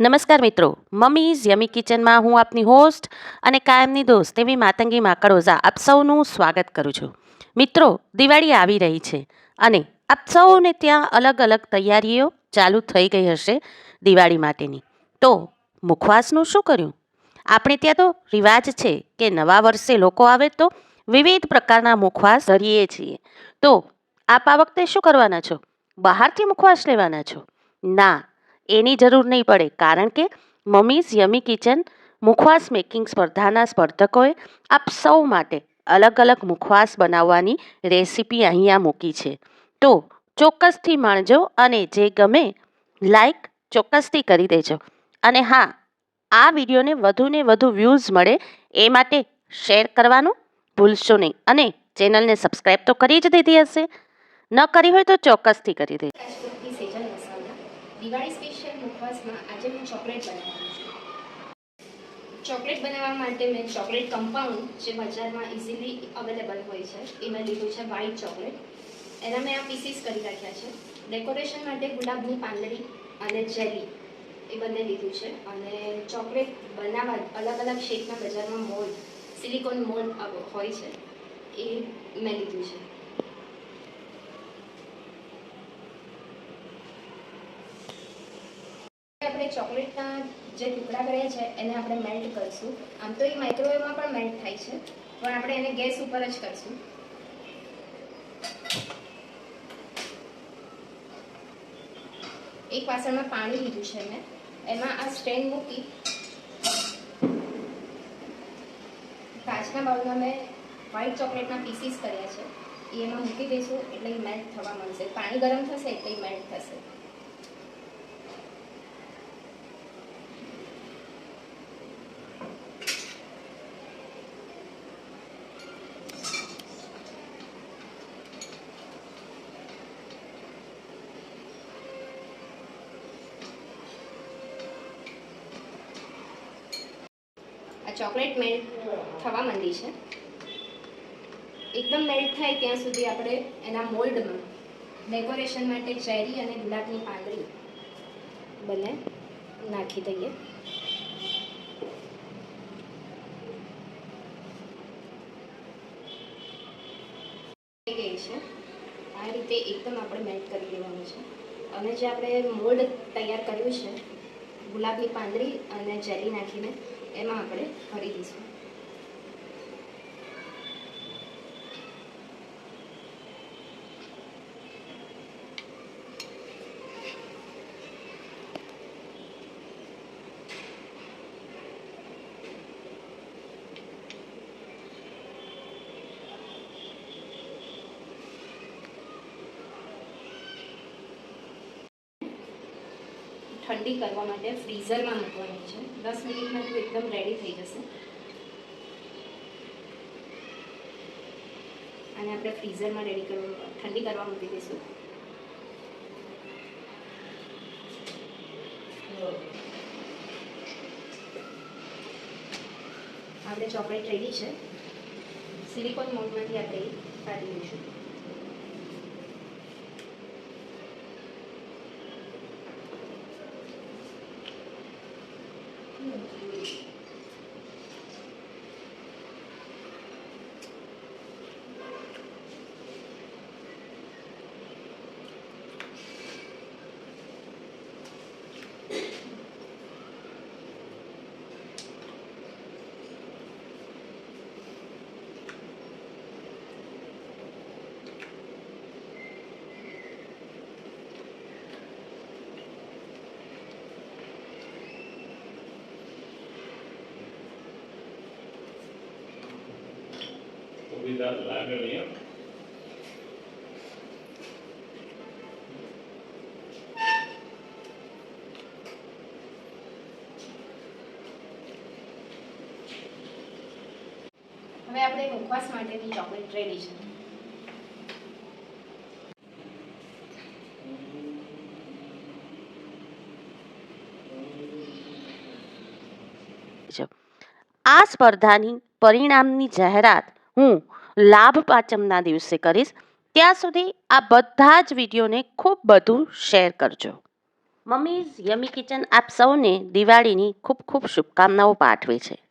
નમસ્કાર મિત્રો. મમ્મીઝ યમી કિચનમાં હું આપની હોસ્ટ અને કાયમની દોસ્ત એવી માતંગી માકડોઝા આપ સૌનું સ્વાગત કરું છું. મિત્રો, દિવાળી આવી રહી છે અને આપ સૌને ત્યાં અલગ અલગ તૈયારીઓ ચાલુ થઈ ગઈ હશે દિવાળી માટેની. તો મુખવાસનું શું કર્યું? આપણે ત્યાં તો રિવાજ છે કે નવા વર્ષે લોકો આવે તો વિવિધ પ્રકારના મુખવાસ ધરીએ છીએ. તો આપ આ વખતે શું કરવાના છો? બહારથી મુખવાસ લેવાના છો? ના એની જરૂર નહીં પડે, કારણ કે મમ્મીઝ યમી કિચન, મુખવાસ મેકિંગ સ્પર્ધાના સ્પર્ધકોએ આપ સૌ માટે અલગ અલગ મુખવાસ બનાવવાની રેસીપી અહીંયા મૂકી છે. તો ચોક્કસથી માણજો અને જે ગમે, લાઈક ચોક્કસથી કરી દેજો. અને હા, આ વિડીયોને વધુને વધુ વ્યૂઝ મળે એ માટે શેર કરવાનું ભૂલશો નહીં. અને ચેનલને સબસ્ક્રાઈબ તો કરી જ દીધી હશે. ન કરી હોય તો ચોક્કસથી કરી દેજો. દિવાળી સ્પેશિયલ મુખવાસમાં આજે હું ચોકલેટ બનાવવાનું છું. ચોકલેટ બનાવવા માટે મેં ચોકલેટ કમ્પાઉન્ડ જે બજારમાં ઇઝીલી અવેલેબલ હોય છે એ મેં લીધું છે વ્હાઇટ ચોકલેટ એના મેં આ પીસીસ કરી રાખ્યા છે. ડેકોરેશન માટે ગુલાબની પાંદડી અને જેલી એ બંને લીધું છે. અને ચોકલેટ બનાવવા અલગ અલગ શેપના બજારમાં મોલ્ડ સિલિકોન મોલ્ડ હોય છે, એ મેં લીધું છે. આપણે ચોકલેટના જે ટુકડા કર્યા છે એને આપણે મેલ્ટ કરીશું. આમ તો એ માઇક્રોવેવમાં પણ મેલ્ટ થાય છે, પણ આપણે એને ગેસ ઉપર જ કરીશું. એક વાસણમાં પાણી લીધું છે મેં. એમાં આ સ્ટેન્ડ મૂકી કાચના બાઉલમાં મેં વ્હાઈટ ચોકલેટના પીસીસ કર્યા છે. એ એમાં મૂકી દઈશું, એટલે મેલ્ટ થવા મળશે પાણી ગરમ થશે, એટલે મેલ્ટ થશે. ચોકલેટ મેલ્ટ થવા માંડી છે. એકદમ મેલ્ટ થાય ત્યાં સુધી આપણે એના મોલ્ડમાં ડેકોરેશન માટે ચેરી અને ગુલાબની પાંદડી બંને નાખી દઈએ. ગઈ છે. આ રીતે એકદમ આપણે મેલ્ટ કરી દેવાનું છે. અને જે આપણે મોલ્ડ તૈયાર કર્યું છે, ગુલાબની પાંદડી અને જેલી નાખીને એમાં આપણે ભરી દઈશું. ઠંડી કરવા માટે ફ્રીઝરમાં મૂકવાની છે. દસ મિનિટમાં તો એકદમ રેડી થઈ જશે. અને આપણે ફ્રીઝરમાં રેડી કરવા, ઠંડી કરવા મૂકી દઈશું. આપણે ચોકલેટ રેડી છે. સિલિકોન મોલ્ડમાંથી આપણે કાઢી લઈશું. Deus. સુવિધા લાગણીય હવે આપણે મુખવાસ માટેની ચોકલેટ રેડી છે. આ સ્પર્ધાની પરિણામની જાહેરાત હું લાભ પાંચમના દિવસે કરીશ. ત્યાં સુધી આ બધા જ વિડીયોને ખૂબ બધું શેર કરજો. મમ્મીઝ યમી કિચન આપ સૌને દિવાળીની ખૂબ ખૂબ શુભકામનાઓ પાઠવે છે.